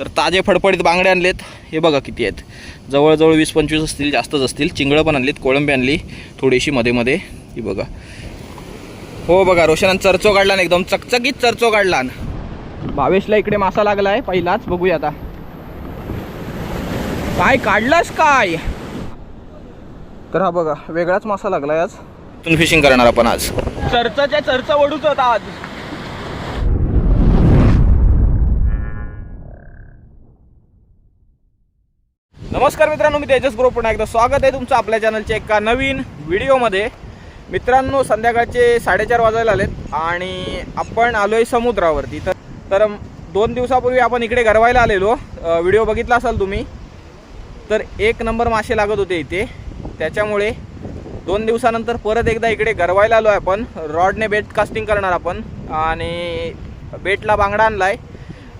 तर ताजे फडफडीत बांगडे आणलेत. हे बघा किती आहेत. जवळजवळ वीस पंचवीस असतील जास्तच असतील. चिंगळं पण आणलीत कोळंबी आणली थोडीशी मध्ये मध्ये. ही बघा. हो बघा रोशनान चरचो काढला ना एकदम चकचकीत चरचो काढला. भावेशला इकडे मासा लागलाय पहिलाच. बघूया आता. काय काढलास काय? तर हा बघा वेगळाच मासा लागलाय आज. तुम्ही फिशिंग करणार आपण आज. चर्चाच्या चर्चा वडूच होता आज. नमस्कार मित्रांनो मी तेजस ग्रुप पुन्हा एकदा स्वागत आहे तुमचं आपल्या चॅनलच्या एका नवीन व्हिडिओमध्ये. मित्रांनो संध्याकाळचे साडेचार वाजायला आलेत आणि आपण आलो आहे समुद्रावरती. तर तर दोन दिवसापूर्वी आपण इकडे गरवायला आलेलो. व्हिडिओ बघितला असाल तुम्ही तर एक नंबर मासे लागत होते इथे. त्याच्यामुळे दोन दिवसानंतर परत एकदा इकडे गरवायला आलो आहे आपण. रॉडने बेट कास्टिंग करणार आपण. आणि बेटला बांगडा आणलाय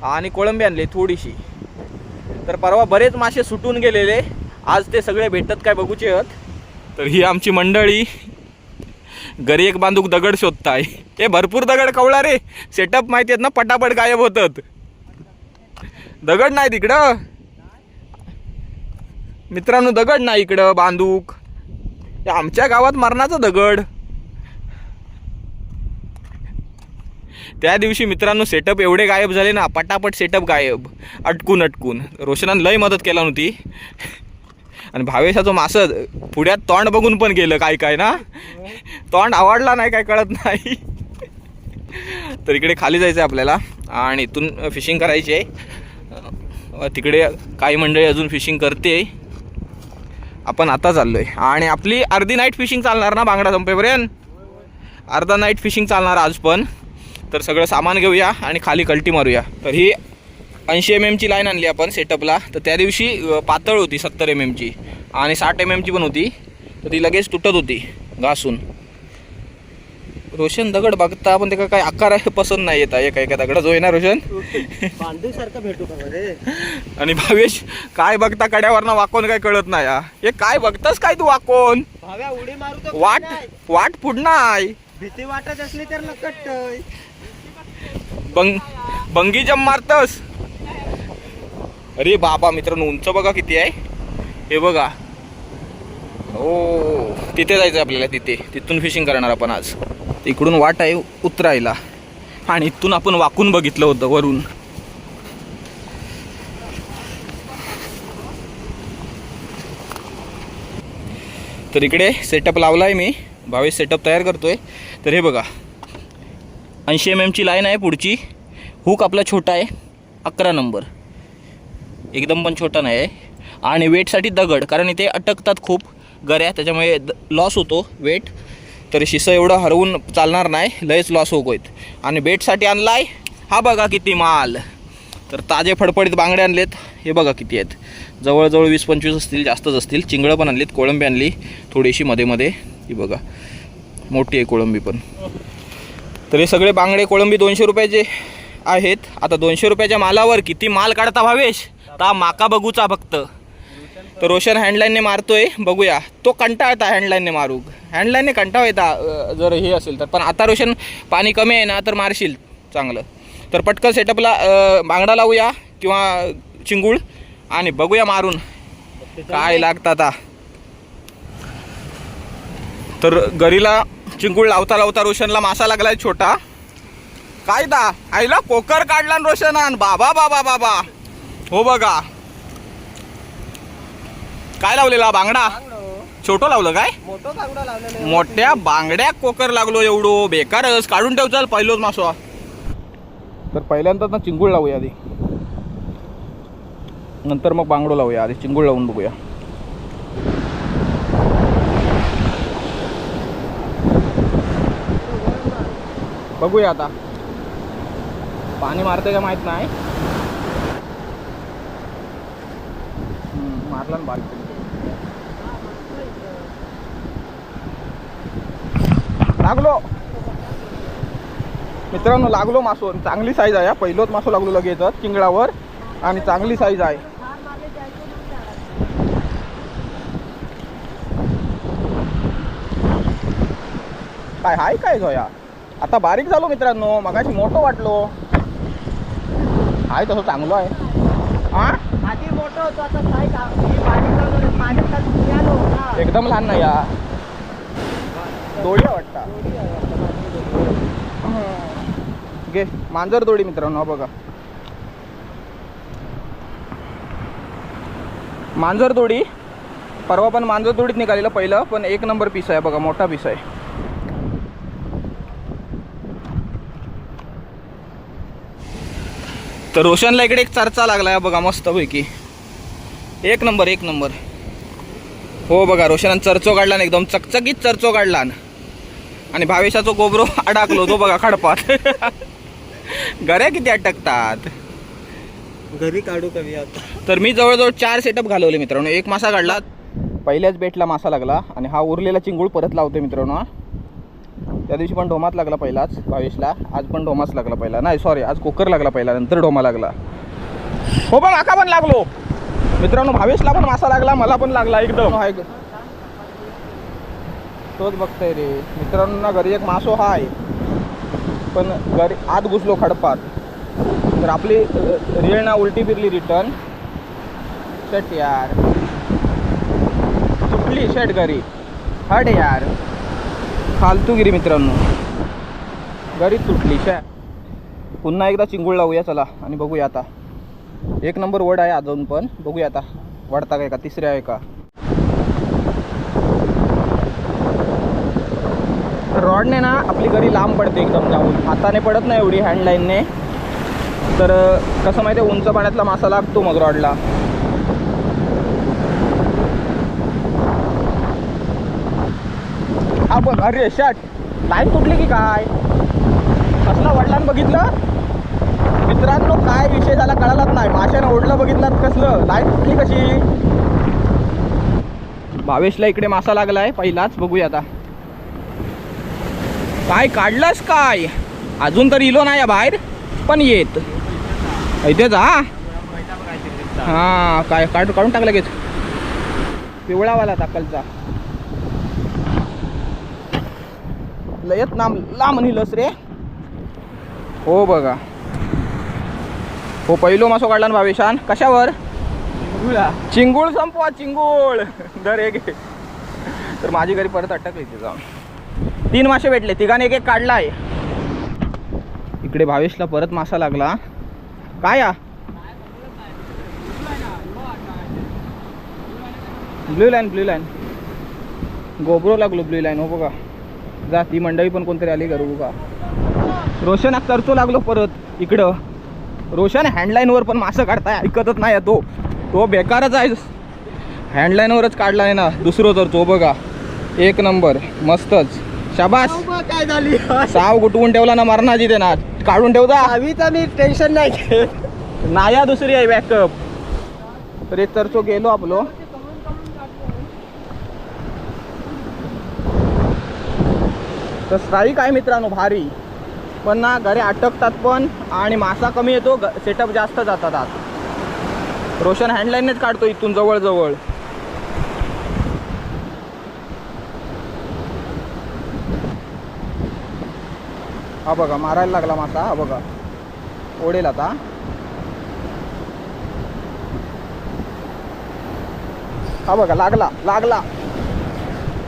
आणि कोळंबी आणली थोडीशी. तर परवा बरेच मासे सुटून गेलेले. आज ते सगळे भेटत काय बघूचे आहेत. तर ही आमची मंडळी. घरी एक बांधूक दगड शोधताय. हे भरपूर दगड कवळा रे. सेटअप माहिती आहेत ना पटापट गायब होतात. दगड नाही तिकडं. मित्रांनो दगड नाही इकडं बांधूक. आमच्या गावात मरणाचं दगड. त्या दिवशी मित्रांनो सेटअप एवढे गायब झाले ना पटापट सेटअप गायब. अटकून अटकून. रोशनानं लय मदत केला नव्हती. आणि भावेशाचं मासं पुढ्यात तोंड बघून पण गेलं काय काय ना? तोंड आवडला नाही काय कळत नाही. तर इकडे खाली जायचं आहे आपल्याला. आणि इथून फिशिंग करायची आहे. तिकडे काही मंडळी अजून फिशिंग करते. आपण आता चाललोय. आणि आपली अर्धी नाईट फिशिंग चालणार ना बांगडा संपेपर्यंत? अर्धा नाईट फिशिंग चालणार आज पण. तर सगळं सामान घेऊया आणि खाली कल्टी मारूया. तर ही ऐंशी एम एमची लाईन आणली आपण सेटअपला तर त्या दिवशी पातळ होती सत्तर एम एमची आणि साठ एम एमची पण होती. तर ती लगेच तुटत होती घासून. रोशन दगड बघता पण त्याला काय आकार आहे पसंत नाही येत एका एका दगडाच होय ना रोशन? बांधू सारखा भेटू आणि भावेश काय बघता कड्यावरनं वाकून काय कळत नाही हा. काय बघतास काय तू वाकून भाव्या उडी मारू वाट. वाट पुढणार भीती वाटत असली तर नकट बंग बंगी जम मारतस. अरे बाबा मित्रांनो उंच बघा किती आहे. हे बघा. हो तिथे जायचं आपल्याला तिथे. तिथून फिशिंग करणार आपण आज. इकडून वाट आहे उतरायला. आणि इथून आपण वाकून बघितलं होतं वरून. तर इकडे सेटअप लावला आहे मी. भावेश सेटअप तयार करतोय. तर हे बघा. ऐंशी एम एमची लाईन आहे पुढची. हुक आपला छोटा आहे. अकरा नंबर एकदम पण छोटा नाही आहे. आणि वेटसाठी दगड कारण इथे अटकतात खूप गऱ्या त्याच्यामुळे लॉस होतो वेट तर शिसं एवढं हरवून चालणार नाही लयच लॉस होत आहेत आणि बेटसाठी आहे हा बघा किती माल. तर ताजे फडफडीत बांगडे आणलेत हे बघा किती आहेत. जवळजवळ वीस पंचवीस असतील जास्तच असतील. चिंगळं पण आणलीत कोळंबी आणली थोडीशी मध्ये मध्ये. ही बघा मोठी आहे कोळंबी पण. तर हे सगळे बांगडे कोळंबी दोनशे रुपयाचे आहेत. आता दोनशे रुपयाच्या मालावर किती माल काढता भावेश? ता माका बघूचा फक्त. तर रोशन हँडलाईनने मारतोय बघूया. तो कंटाळता हँडलाईनने मारू. हँडलाईनने कंटाळ येता जर हे असेल तर. पण आता रोशन पाणी कमी आहे ना तर मारशील चांगलं. तर पटकन सेटअपला बांगडा लावूया किंवा चिंगूळ आणि बघूया मारून काय लागतं आता. तर गरीला चिंगूळ लावता लावता रोशनला मासा लागलाय छोटा. काय दा आईला कोकर काढला रोशन रोशनान. बाबा बाबा बाबा. हो बघा. काय लावलेला? बांगडा? छोटो लावलं काय? मोठ्या बांगड्या कोकर लागलो एवढो. बेकारच. काढून ठेव चाल पहिलोच मासो. तर पहिल्यांदा ना चिंगूळ लावूया आधी. नंतर मग बांगडो लावूया. आधी चिंगूळ लावून बघूया. बघूया आता. पाणी मारते का माहीत नाही. मारला ना बारीक लागलो. मित्रांनो लागलो मासो. चांगली साईज आहे पहिलोच मासो लागलो लगेच चिंगळावर आणि चांगली साईज आहे. काय हाय काय जोया आता बारीक झालो मित्रांनो मगाशी मोठं वाटलो. हाय तसं चांगलं आहे. हा आधी मोठं होतो आता बारीक एकदम लहान नाही या. दोडी वाटता. घे मांजर दोडी मित्रांनो बघा. मांजर दोडी. परवा पण मांजर दोडीत निघालेलं पहिलं पण एक नंबर पीस आहे बघा मोठा पीस आहे. तर रोशनला इकडे एक चर्चा लागलाय बघा मस्तपैकी. एक नंबर एक नंबर. हो बघा रोशनानं चर्चो काढला ना एकदम चकचकीत चर्चो काढला. आणि भावेशाचा गोबरो अडकलो तो बघा खडपात. गऱ्या किती अटकतात. घरी काढू कवी आता? तर मी जवळजवळ चार सेटअप घालवले मित्रांनो. एक मासा काढला पहिल्याच बेटला मासा लागला आणि हा उरलेला चिंगूळ परत लावतोय मित्रांनो हा. त्या दिवशी पण ढोमात लागला पहिलाच भावेशला आज पण ढोमाच लागला पहिला. नाही सॉरी आज कोकर लागला पहिला नंतर ढोमा लागला. हो बघ आका पण लागलो. मित्रांनो भावेशला पण मासा लागला मला पण लागला एकदम. हाय ग. तोच बघताय रे. मित्रांनो ना घरी एक मासो हाय. पण घरी आत घुसलो खडपात. तर आपली रेळ ना उलटी फिरली रिटर्न शट यार. सुटली शट घरी. हट यार. फालतूगिरी मित्रांनो. घरी तुटली शा पुन्हा एकदा चिंगूळ लावूया चला. आणि बघूया आता. एक नंबर वड आहे अजून पण. बघूया आता. वडता काय का? तिसऱ्या आहे का? रॉडने ना आपली घरी लांब पडते एकदम जाऊन. हाताने पडत नाही एवढी हँडलाईनने तर कसं माहिती आहे उंच पाण्यातला मासा लागतो मग रॉडला. बघ अरे शर्ट लाईन तुटली की काय? कसला वडिलांनी बघितलं? मित्रांनो काय विषय झाला कळालाच नाही. माशानं ओढलं बघितलं कसलं? लाईन तुटली कशी? भावेशला इकडे मासा लागलाय. पहिलाच बघूया आता. काय काढलंस काय? अजून तर इलो नाही या बाहेर पण येत. इथेच हा? हा काय काढ काढून टाकलं घेत पिवळावाला दाखलचा लयत नाम लांब निलस रे. हो बघा. हो पहिलो मासो काढला ना भावेशान कशावर? चिंगूळ. संपवा चिंगूळ. दर एक आहे. तर माझी घरी परत अटकली इथे जाऊन. तीन मासे भेटले तिघाने एक एक काढलाय. इकडे भावेशला परत मासा लागला काय या ब्ल्यू लाईन ब्ल्यू लाईन. गोबरो लागलो ब्ल्यू लाईन हो बघा. जा ती मंडळी पण कोणतरी आली करू बघा रोशन करतो लागलो परत इकडं. रोशन हँडलाईनवर पण मासं काढताय ऐकतच नाही तो. तो बेकारच आहे. हँडलाईनवरच काढला आहे ना दुसरं तर तो बघा. एक नंबर मस्तच. शाबास. काय झाली. साव गुटवून ठेवला ना मरणाची ते ना. काढून ठेवता. दहावीचा मी टेन्शन नाही नाया दुसरी आहे बॅकअप तर एक तर तो गेलो आपलो. तर स्ट्राईक आहे मित्रांनो भारी. पण ना घरे अटकतात पण आणि मासा कमी येतो सेटअप जास्त जातात आत रोशन हँडलाईननेच काढतो इथून जवळजवळ. हा बघा मारायला लागला मासा हा बघा. ओढेल आता. हा बघा लागला लागला.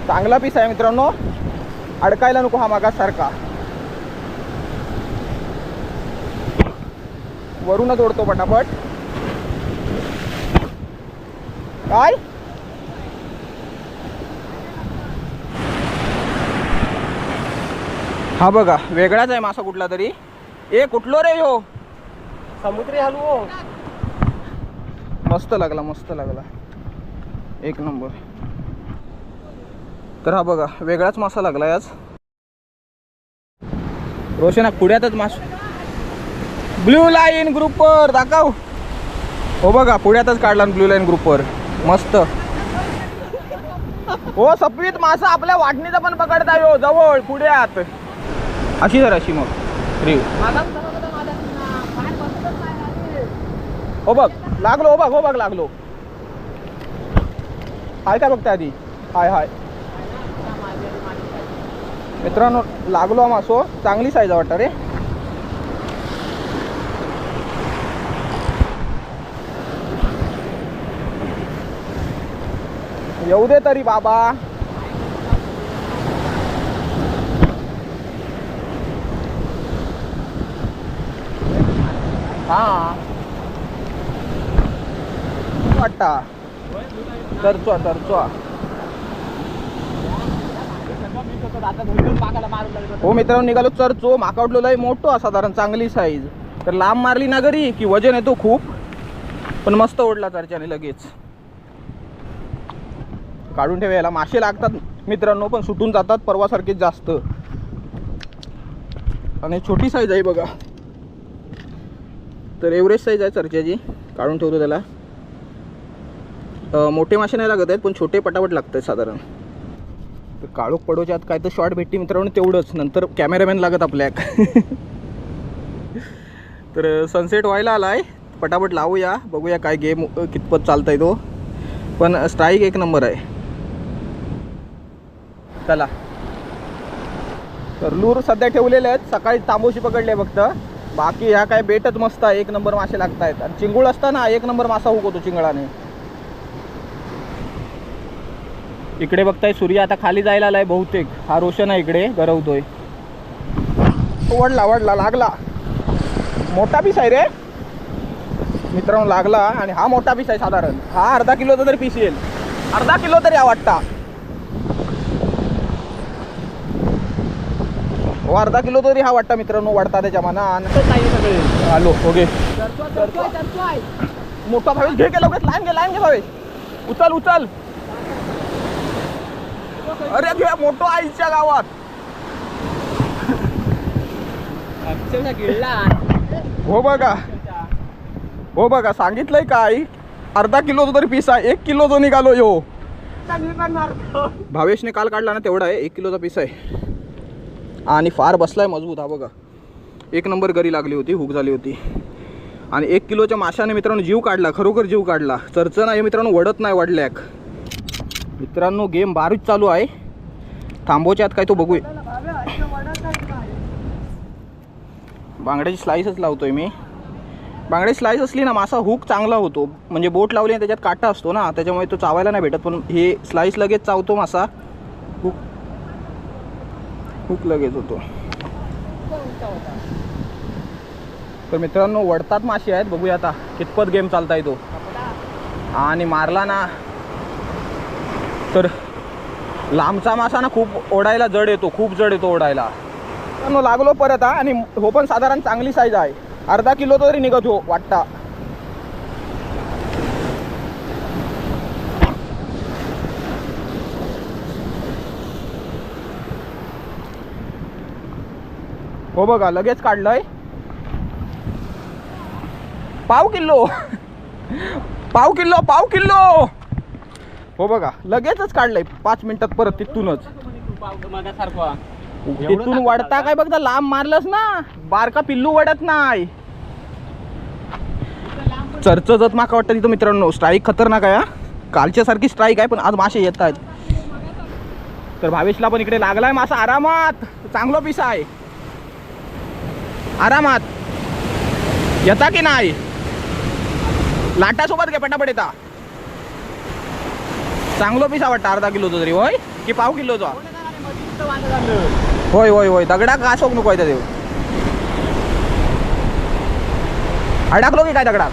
चांगला पीस आहे मित्रांनो. अडकायला नको हा मागास सारखा वरूनच ओढतो पटापट. काय? हा बघा वेगळाच आहे मासा कुठला तरी. ए कुठलो रे हो समुद्री हलवो. मस्त लागला मस्त लागला. एक नंबर. तर हा बघा वेगळाच मासा लागला आज. रोशन हा पुण्यातच मास ब्ल्यू लाईन ग्रुपवर दाखव. हो बघा पुढ्यातच काढला ब्ल्यू लाईन ग्रुपवर मस्त. हो सपवीत मासा आपल्या वाटणीचा पण पकडता येऊ हो, जवळ पुढ्यात. अशी जर अशी मग. रिव हो बघ लागलो हो बघ हो बघ लागलो. हाय काय बघताय आधी? हाय हाय. मित्रांनो लागलो मासो चांगली साईज वाटतं रे. येऊ दे तरी बाबा. हा. वाटता तरचो तरचो. हो मित्रांनो निघालो. चरचो माकावडलेला आहे मोठो साधारण चांगली साईज तर लांब मारली ना घरी की वजन येतो खूप. पण मस्त ओढला चर्चाने लगेच. काढून ठेवायला मासे लागतात मित्रांनो पण सुटून जातात. परवासारखेच जास्त. आणि छोटी साईज आहे बघा. तर एव्हरेज साईज आहे चर्च्याची. काढून ठेवतो त्याला. मोठे मासे नाही लागत आहेत पण छोटे पटापट लागत आहेत साधारण. तर काळोख पडोच्या आत काय तर शॉर्ट भेटते मित्रांनो तेवढंच. नंतर कॅमेरामॅन लागत आपल्या. तर सनसेट व्हायला आलाय. पटापट लावूया. बघूया काय गेम कितपत चालतंय तो. पण स्ट्राईक एक नंबर आहे. चला. तर लूर सध्या ठेवलेले आहेत. सकाळी तांबोशी पकडले फक्त. बाकी ह्या काय बेटच मस्त आहे. एक नंबर मासे लागत आहेत आणि चिंगूळ असताना एक नंबर मासा हुकवतो चिंगळाने. इकडे बघताय सूर्य आता खाली जायला आलाय बहुतेक. हा रोशन आहे इकडे गरवतोय. वडला वडला लागला. मोठा पीस आहे रे. मित्रांनो लागला आणि हा मोठा पीस आहे साधारण. हा अर्धा किलोचा तरी पीस येईल. अर्धा किलो तरी हा वाटता. हो अर्धा किलो तरी हा वाटता मित्रांनो वाढता त्याच्या मनान. आलो ओके. मोठा भावेश घे लवकर. लाईन घे लाईन घे भावेश. उचल उचल. अरे घे मोठो आईच्या गावात. हो बघा. हो बघा सांगितलंय काय अर्धा किलोचा तरी पीस आहे एक किलो जो निघालो यो. भावेशने काल काढला ना तेवढा आहे एक किलोचा पीस आहे. आणि फार बसलाय मजबूत हा बघा. एक नंबर गरी लागली होती हुक झाली होती. आणि एक किलोच्या माशाने मित्रांनो जीव काढला खरोखर जीव काढला. चरचं नाही मित्रांनो वडत नाही वाढल्याक मित्रांनो गेम बारीच चालू आहे. थांबवच्या आत काय तो बघूया. बांगड्याची स्लाईसच लावतोय मी. बांगड्याची स्लाईस असली ना मासा हुक चांगला होतो. म्हणजे बोट लावली आणि त्याच्यात काटा असतो ना त्याच्यामुळे तो चावायला नाही भेटत. पण हे स्लाईस लगेच चावतो मासा. हुक हुक लगेच होतो. तर मित्रांनो वडतात मासे आहेत. बघूया आता कितपत गेम चालता येतो आणि मारला ना. तर लांबचा मासा ना खूप ओढायला जड येतो खूप जड येतो ओढायला. मग लागलो परत हा आणि हो पण साधारण चांगली साईज आहे. अर्धा किलो तरी निघत हो वाटता. हो बघा लगेच काढलंय. पाव किलो. पाव किलो पाव किलो. हो बघा लगेचच काढलंय. पाच मिनिटात परत तिथूनच. तिथून वडता काय बघता लांब मारलंस ना बारका पिल्लू वडत नाही. चर्च जत माका वाटतं तिथं मित्रांनो स्ट्राईक खतरनाक आहे. कालच्या सारखी स्ट्राईक आहे पण आज मासे येत आहेत. तर भावेशला पण इकडे लागलाय मासा आरामात. चांगला पीस आहे. आरामात. येता की नाही? लाटासोबत घे पटापट येता. चांगलो पीस वाटतं अर्धा किलोचा तरी होय? की पाव किलोचा होय होय होय. दगडा का शोक नको आहे देव अडकलो की काय दगडात?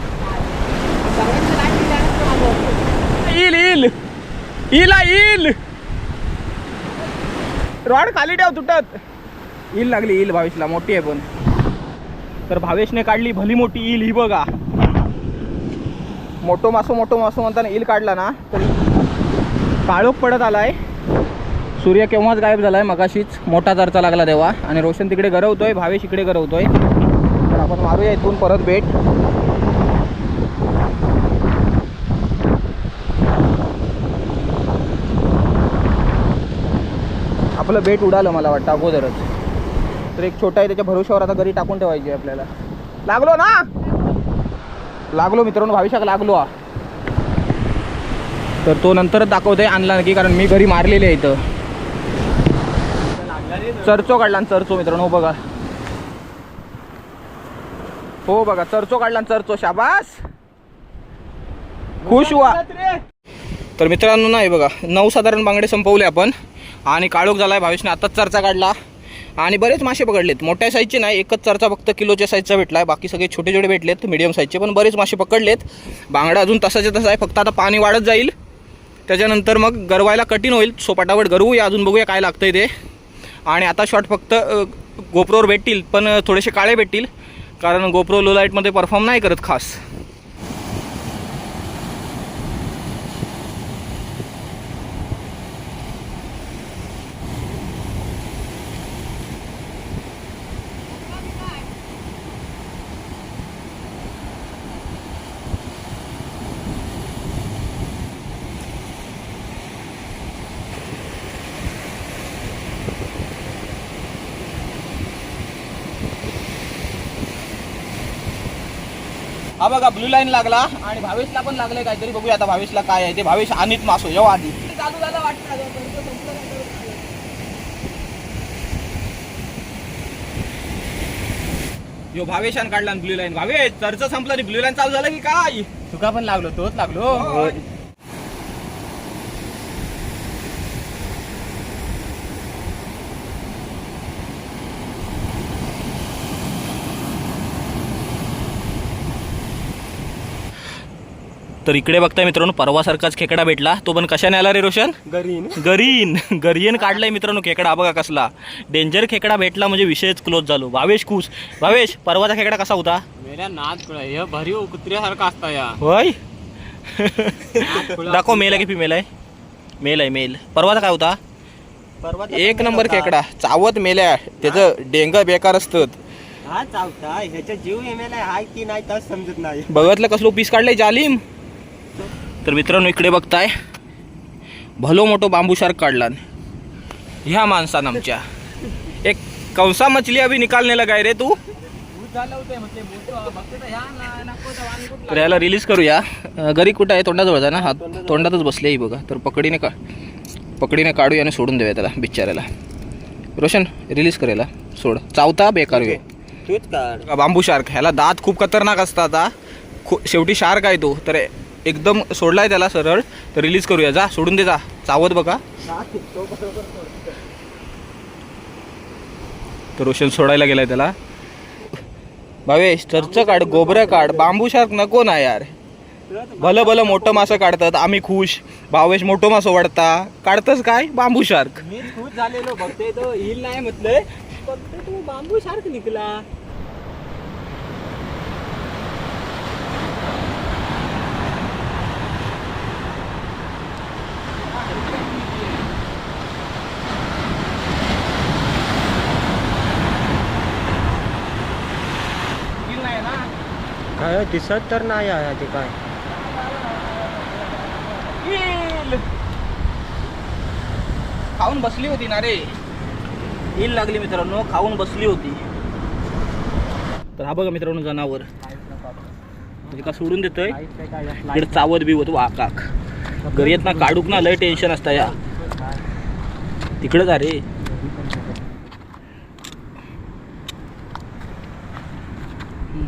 येईल. येईल हा, येईल. रॉड खाली ठेव तुटत. येईल लागली येईल भावेशला. मोठी आहे पण. तर भावेशने काढली भली मोठी येईल ही बघा. मोठो मासो मोठो मासो म्हणताना येईल काढला ना तर काळोख पडत आलाय. सूर्य केव्हाच गायब झाला आहे मगाशीच. मोठा चर्चा लागला तेव्हा आणि रोशन तिकडे गरवतोय भावेश इकडे गरवतोय. तर आपण मारूया इथून परत भेट. आपलं बेट उडालं मला वाटतं अगोदरच. तर एक छोटा आहे त्याच्या भरोश्यावर आता घरी टाकून ठेवायची आपल्याला. लागलो ना? लागलो मित्रांनो भविष्यात लागलो. हा तर तो नंतरच दाखवतोय आणला की कारण मी घरी मारलेले आहे इथं. चर्चो काढला चरचो चर्चो मित्रांनो हो बघा. हो बघा चर्चो काढला चरचो चर्चो शाबास! खुश व्हा. तर मित्रांनो नाही बघा नऊ साधारण बांगडे संपवले आपण. आणि काळोख झाला आहे भावेशने आत्ताच चर्चा काढला. आणि बरेच मासे पकडलेत. मोठ्या साईजचे नाही एकच चर्चा फक्त किलोच्या साईजचा भेटला आहे बाकी सगळे छोटे छोटे भेटलेत मीडियम साईजचे पण बरेच मासे पकडलेत. बांगडा अजून तसाच्या तसा आहे फक्त आता पाणी वाढत जाईल. त्याच्यानंतर मग गरवायला कठीण होईल. सो पटापट गरवूया. अजून बघूया काय लागतंय ते. आणि आता शॉट फक्त गोप्रोवर भेटतील पण थोडेसे काळे भेटतील. कारण गोप्रो लो लाईटमध्ये परफॉर्म नाही करत खास हा बघा ब्लू लाईन लागला आणि भावेशला पण लागले काहीतरी. बघूया आता भावेशला काय आहे. ते भावेश अनित मासो जेव्हा आधी. चालू झालं यो भावेशान काढला ब्लू लाईन भावेश चर्च संपलं आणि ब्लू लाईन चालू झालं की काय? तुका पण लागलो तोच लागलो. तर इकडे बघताय मित्रांनो परवासारखाच खेकडा भेटला. तो पण कशाने आला रे रोशन? गरीन गरीन गरीन काढलाय मित्रांनो खेकडा बघा कसला. डेंजर खेकडा भेटला म्हणजे विषयच क्लोज झालो. भावेश खुश. भावेश परवाचा खेकडा कसा होता? नाद हे भरीव कुत्र्यासारखा असता या. होय? दाखव मेल आहे की फिमेल आहे? मेल आहे मेल. परवाचा काय होता? एक नंबर खेकडा. चावत मेल्या. त्याचं डेंग बेकार असतं हा चावता. ह्याचा जीव एमेला हाय की नाही तर समजत नाही. बघितलं कसलो पीस काढलंय? जालिम? तर मित्रांनो इकडे बघताय. भलो मोठो बांबू शार्क काढला ह्या माणसानं आमच्या. एक कंसा मछली अभी निकालने लगाय रे तू. तर याला रिलीज करूया. गरी कुठं आहे? तोंडाजवळचा आहे ना. हा तोंडातच बसले ही बघा. तर पकडीने का पकडीने काढूया आणि सोडून देऊया त्याला बिचाऱ्याला रोशन रिलीज करेला सोड. चावता बेकार काढ. बांबू शार्क ह्याला दात खूप खतरनाक असतात खू शेवटी शार्क आहे तो. तर एकदम सोडलाय त्याला सरळ. तर रिलीज करूया. जा सोडून दे जा. चावत बघा. तर रोशन सोडायला गेलाय त्याला. भावेश चर्च काढ गोबरं काढ. बांबू शार्क नको ना यार. भलं भलं मोठं मासं काढतात. आम्ही खुश. भावेश मोठं मासं वाढता. काढतच काय? बांबू शार्क. मी खुश झालेलो. बघते तो. हिल नाही म्हटलंय. बघते बांबू शार्क निघला काय दिसत तर नाही आहे ते काय? खाऊन बसली होती ना रे. येईल लागली मित्रांनो खाऊन बसली होती. तर हा बघा मित्रांनो जनावर. म्हणजे का सोडून देतोय? इकडे चावत बिवत वाकाक. घरी येत ना काढूक ना लय टेन्शन असतं या. तिकडे जा रे.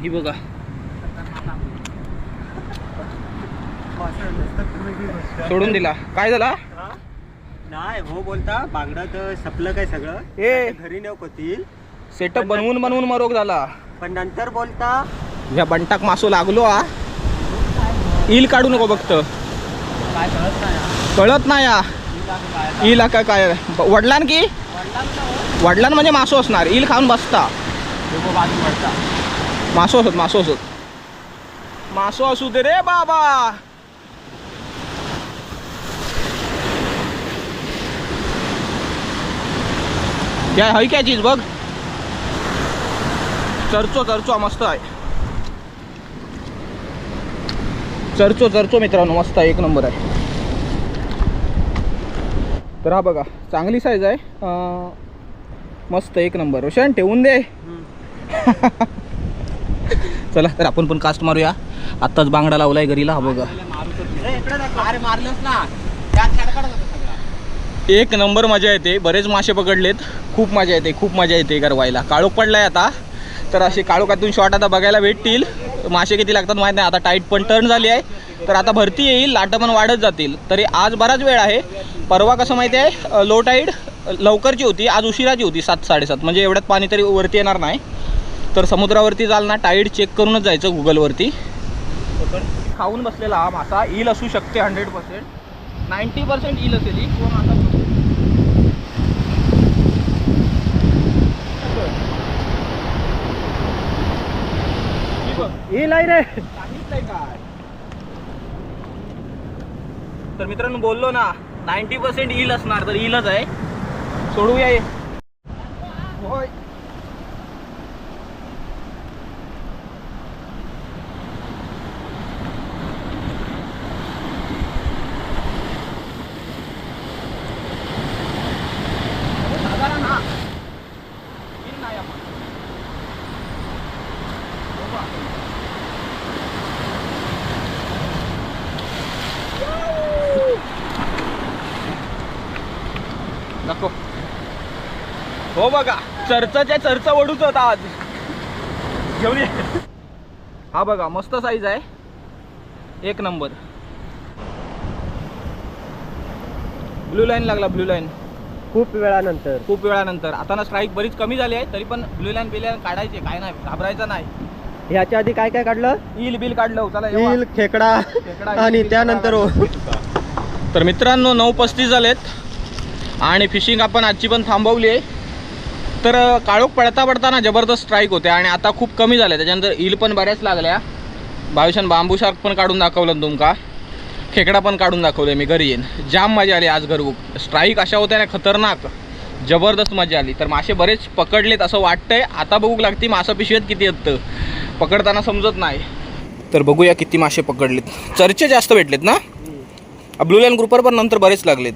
ही बघा. सोडून दिला. काय झाला? नाही हो बोलता बांगडा तर सपलं काय सगळं. ए. घरी नेऊ कोतील. सेटअप बनवून बनवून मरोग झाला. पण नंतर बोलता. ह्या बंटाक मासो लागलो हा ईल काढू नको काय कळत नाही कळत नाही या ईल काय काय? वडलान की? वडलान म्हणजे मासो असणार. ईल खाऊन बसता. मासो असत मासो असत. मासो असू दे रे बाबा. काय हय काय चीज बघ? चरचो चरचो मस्त आहे. चरचो चरचो मित्रांनो मस्त आहे एक नंबर आहे. तर हा बघा चांगली साईज आहे. मस्त एक नंबर. रोशन ठेवून दे. चला तर आपण पण कास्ट मारूया. आत्ताच बांगडा लावलाय घरीला हा बघा. मारलंच ना. एक नंबर मजा येते. बरेच मासे पकडलेत. खूप मजा येते खूप मजा येते गरवायला काळोख पडलाय आता. तर असे काळोखातून शॉट आता बघायला भेटतील. मासे किती लागतात माहीत नाही. आता टाईट पण टर्न झाली आहे. तर आता भरती येईल. लाटं पण वाढत जातील. तरी आज बराच वेळ आहे. परवा कसं माहिती आहे? लो टाईड लवकरची होती. आज उशिराची होती सात साडेसात. म्हणजे एवढ्यात पाणी तरी वरती येणार नाही. तर समुद्रावरती जाल ना टाईड चेक करूनच जायचं गुगलवरती खाऊन बसलेला हा मासा. येईल असू शकते हंड्रेड पर्सेंट नाईन्टी पर्सेंट येईल असेल ही. किंवा मासा ही आहे. रे तर मित्रांनो बोललो ना नाईन्टी पर्सेंट येईल असणार तर येईलच आहे. सोडूया हे. होय साधारण हा येईल नाही आपण बघू आपण. नको हो बघा चर्चच्या चर्च वडूच होता आज. घेऊन ये. हा बघा मस्त साईज आहे. एक नंबर ब्लू लाईन लागला ब्लू लाईन खूप वेळानंतर. खूप वेळानंतर. आता ना स्ट्राईक बरीच कमी झाली आहे तरी पण ब्लू लाईन बिल काढायचे काय नाही घाबरायचं नाही. ह्याच्या आधी काय काय काढलं? इल बिल काढलं चला. ईल खेकडा आणि त्यानंतर हो. तर मित्रांनो नऊ पस्तीस झालेत. आणि फिशिंग आपण आजची पण थांबवली आहे. तर काळोख पडता पडताना जबरदस्त स्ट्राईक होते आणि आता खूप कमी झाले. त्याच्यानंतर इल पण बऱ्याच लागल्या. भाविशान बांबू शार्क पण काढून दाखवलं तुमका? खेकडा पण काढून दाखवले मी घरी येईन. जाम मजा आली आज घरबुक स्ट्राईक अशा होत्या ना खतरनाक. जबरदस्त मजा आली. तर मासे बरेच पकडलेत असं वाटतंय. आता बघू लागती मासा पिशवीत किती येतं. पकडताना समजत नाही. तर बघूया किती मासे पकडलेत. चर्चे जास्त भेटलेत ना? ब्लू ग्रुपवर ग्रुपर पण नंतर बरेच लागलेत.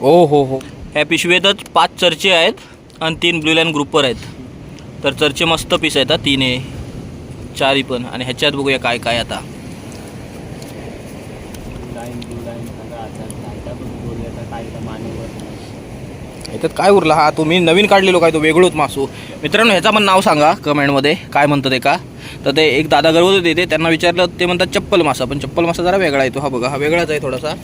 ओ हो हो. हो. ह्या पिशवीतच पाच चर्चे आहेत आणि तीन ब्लू लाईन ग्रुपर आहेत. तर चर्चे मस्त पीस आहेत हा. तीन आहे चारही पण. आणि ह्याच्यात बघूया काय काय आता. ह्याच्यात काय उरला? हा तुम्ही नवीन काढलेलो काय तो वेगळोच मासू. मित्रांनो ह्याचा पण नाव सांगा कमेंटमध्ये. काय म्हणतं ते का तर ते एक दादा गरवत होते ते त्यांना विचारलं ते म्हणतात चप्पल मासा. पण चप्पल मासा जरा वेगळा आहे तो हा बघा हा वेगळाच आहे थोडासा.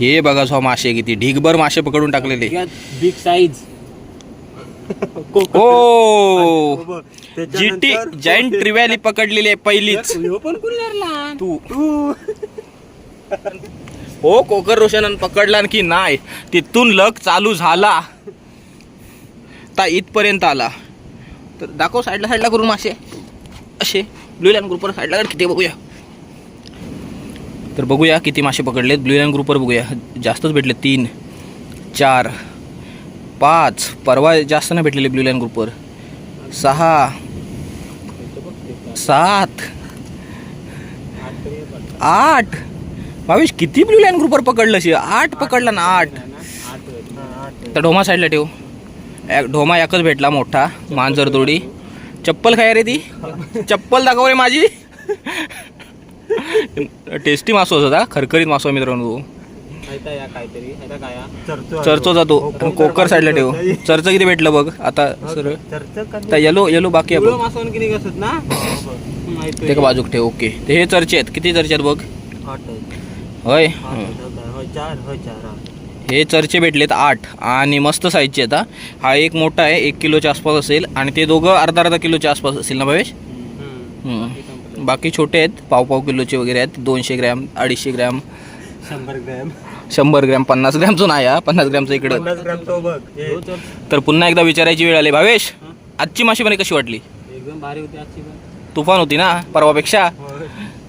हे बघा जो मासे किती ढीगभर मासे पकडून टाकलेले. बिग साईज ओ जीटी जैंट ट्रिव्हॅली पकडलेली आहे पहिलीच. पण तू. हो कोकर रोशनन पकडला की नाही तिथून लक चालू झाला. ता इथपर्यंत आला. तर दाखव साईडला साईडला करून मासे. असे ब्लू लाईन ग्रुपवर साईडला कर किती बघूया. तर बघूया किती मासे पकडलेत. ब्ल्यू लाईन ग्रुपवर बघूया. जास्तच भेटले तीन चार पाच. परवा जास्त नाही भेटलेले ब्ल्यू लाईन ग्रुपवर सहा सात आठ. भावेश किती ब्ल्यू लाईन ग्रुपवर पकडलं शी? आठ पकडला ना आठ. तर ढोमा साईडला ठेव. एक- ढोमा एकच भेटला मोठा. मांजर तोडी चप्पल काय रे ती. चप्पल दाखव रे माझी. टेस्टी मासो होता खरखरीत मासो आहे मित्रांनो चर्चो जातो. आणि कोकर साईडला ठेव. चर्च किती भेटलं बघ आता सर त्या येलो येलो बाकी आहे ते का बाजूक ठेव ओके. ते हे चर्चे आहेत. किती चर्चे आहेत बघ? होय? हं. चार होय चार हे. चर्चे भेटलेत आठ. आणि मस्त साईजचे आहेत हा. एक मोठा आहे एक किलोच्या आसपास असेल. आणि ते दोघं अर्धा अर्धा किलोच्या आसपास असतील ना भावेश हं. बाकी छोटे आहेत. पाव पाव किलोचे वगैरे आहेत. दोनशे ग्रॅम अडीचशे ग्रॅम. शंभर ग्रॅम. शंभर ग्रॅम पन्नास ग्रॅमचं नाही हा. पन्नास ग्रॅमचं इकडं. तर पुन्हा एकदा विचारायची वेळ आली. भावेश आजची मासेमारी कशी वाटली? एकदम भारी होती आजची पण. तुफान होती ना परवापेक्षा?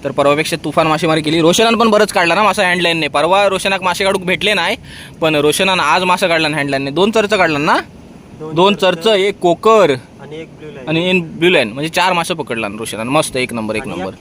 तर परवापेक्षा तुफान मासेमारी केली. रोशनान पण बरंच काढला ना मासा हँडलाईनने परवा रोशनाक मासे काढूक भेटले नाही पण रोशनानं आज मासा काढला ना. हँडलाईनने दोन चर्च काढला ना? दोन चर्च एक कोकर आणि एक ब्लू आणि ब्लू लाईन. म्हणजे चार मासे पकडला ना रोशनानं मस्त एक नंबर एक नंबर.